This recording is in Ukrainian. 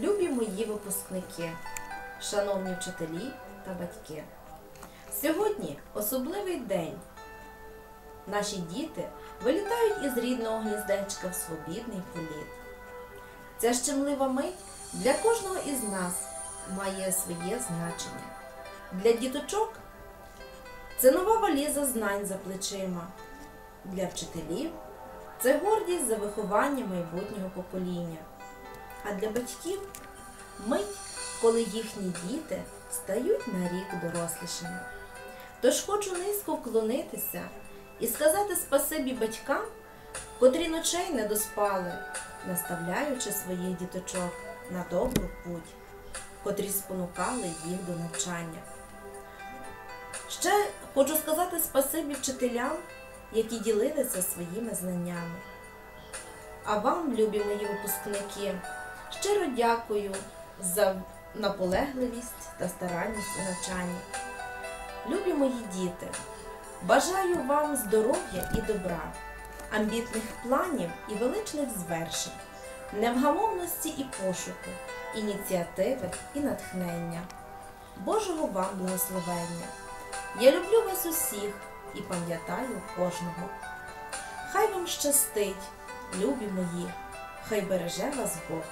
Любі мої випускники, шановні вчителі та батьки. Сьогодні особливий день. Наші діти вилітають із рідного гніздечка в свобідний політ. Ця щемлива мить для кожного із нас має своє значення. Для діточок це нова валіза знань за плечима. Для вчителів це гордість за виховання майбутнього покоління. А для батьків мить, коли їхні діти стають на рік дорослішими. Тож хочу низько вклонитися і сказати спасибі батькам, котрі ночей не доспали, наставляючи своїх діточок на добру путь, котрі спонукали їх до навчання. Ще хочу сказати спасибі вчителям, які ділилися своїми знаннями. А вам, любі мої випускники, щиро дякую за наполегливість та старанність у навчанні. Любі мої діти, бажаю вам здоров'я і добра, амбітних планів і величних звершень, невгамовності і пошуку, ініціативи і натхнення, Божого вам благословення. Я люблю вас усіх і пам'ятаю кожного. Хай вам щастить, любі мої, хай береже вас Бог.